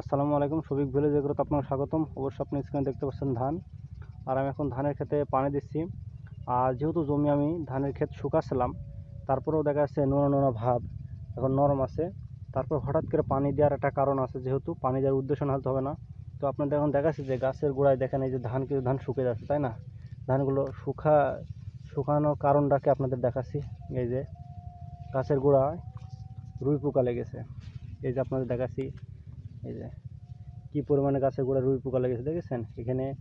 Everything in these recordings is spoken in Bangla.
আসসালামু আলাইকুম, সবিক ভিলেজ এগুলোতে আপনার স্বাগতম। অবশ্যই আপনি স্ক্রিনে দেখতে পাচ্ছেন ধান। আর আমি এখন ধানের খেতে পানি দিচ্ছি। আর যেহেতু জমি আমি ধানের ক্ষেত শুকাচ্ছিলাম, তারপরেও দেখা যাচ্ছে নোনা নোনা ভাব এখন নরম আছে। তারপর হঠাৎ করে পানি দেওয়ার একটা কারণ আছে, যেহেতু পানি দেওয়ার উদ্দেশ্য না হবে না। তো আপনাদের এখন দেখাচ্ছি যে গাছের গোড়ায় দেখেন এই যে ধান, কিছু ধান শুকিয়ে যাচ্ছে, তাই না? ধানগুলো শুকা, শুকানোর কারণটাকে আপনাদের দেখাচ্ছি। এই যে গাছের গোড়ায় রুই পোকা লেগেছে। এই যে আপনাদের দেখাচ্ছি এই যে, কী পরিমাণে গাছের গোড়া রুই পোকা লেগেছে দেখেছেন? এখানে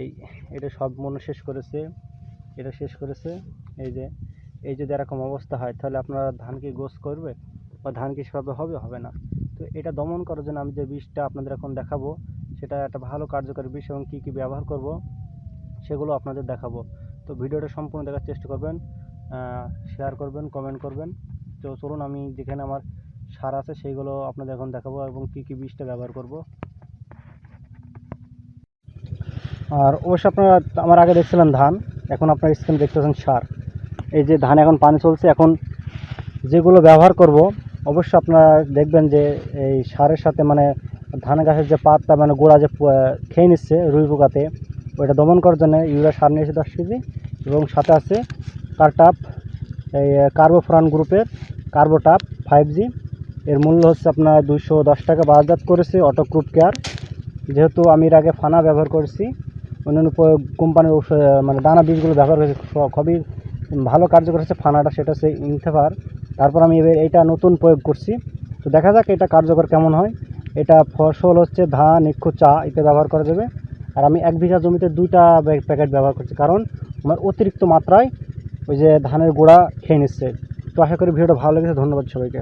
এই, এটা সব মনে শেষ করেছে, এটা শেষ করেছে। এই যে, এই যদি এরকম অবস্থা হয়, তাহলে আপনারা ধান কি গোস করবে? বা ধান কি সেভাবে হবে? হবে না। তো এটা দমন করার জন্য আমি যে বিষটা আপনাদের এখন দেখাবো, সেটা একটা ভালো কার্যকরী বিষ এবং কী কী ব্যবহার করব, সেগুলো আপনাদের দেখাবো। তো ভিডিওটা সম্পূর্ণ দেখার চেষ্টা করবেন শেয়ার করবেন কমেন্ট করবেন। তো চলুন আমি যেখানে আমার সার আছে, সেইগুলো আপনাদের এখন দেখাবো এবং কী কী বীজটা ব্যবহার করব। আর অবশ্য আপনারা আমার আগে দেখছিলেন ধান, এখন আপনার স্ক্রিন দেখতেছেন সার। এই যে ধান এখন পানি চলছে, এখন যেগুলো ব্যবহার করব অবশ্যই আপনারা দেখবেন যে এই সারের সাথে মানে ধান গাছের যে পাতটা মানে গোড়া যে খেয়ে নিচ্ছে রুই পোকাতে, ওইটা দমন করার জন্য ইউরিয়া সার নিয়েছে দশ কেজি এবং সাথে আছে কারটাপ, এই কার্বোফ্রান গ্রুপের কার্বোটাপ, ফাইভ জি এর মূল্য হচ্ছে আপনার দুশো দশ টাকা বাজারজাত করেছে অটো ক্রুপ কেয়ার যেহেতু আমি এর আগে ফানা ব্যবহার করেছি, অন্যান্য কোম্পানির মানে দানা বীজগুলো ব্যবহার করেছি খুবই ভালো কার্যকর হচ্ছে ফানাটা, সেটা সেই ইনথেফার তারপর আমি এবার এটা নতুন প্রয়োগ করছি। তো দেখা যাক এটা কার্যকর কেমন হয়। এটা ফসল হচ্ছে ধান ইক্ষু চা এতে ব্যবহার করা যাবে। আর আমি এক বিঘা জমিতে দুইটা প্যাকেট ব্যবহার করছি, কারণ আমার অতিরিক্ত মাত্রায় ওই যে ধানের গোড়া খেয়ে নিচ্ছে। তো আশা করি ভিডিওটা ভালো লেগেছে, ধন্যবাদ সবাইকে।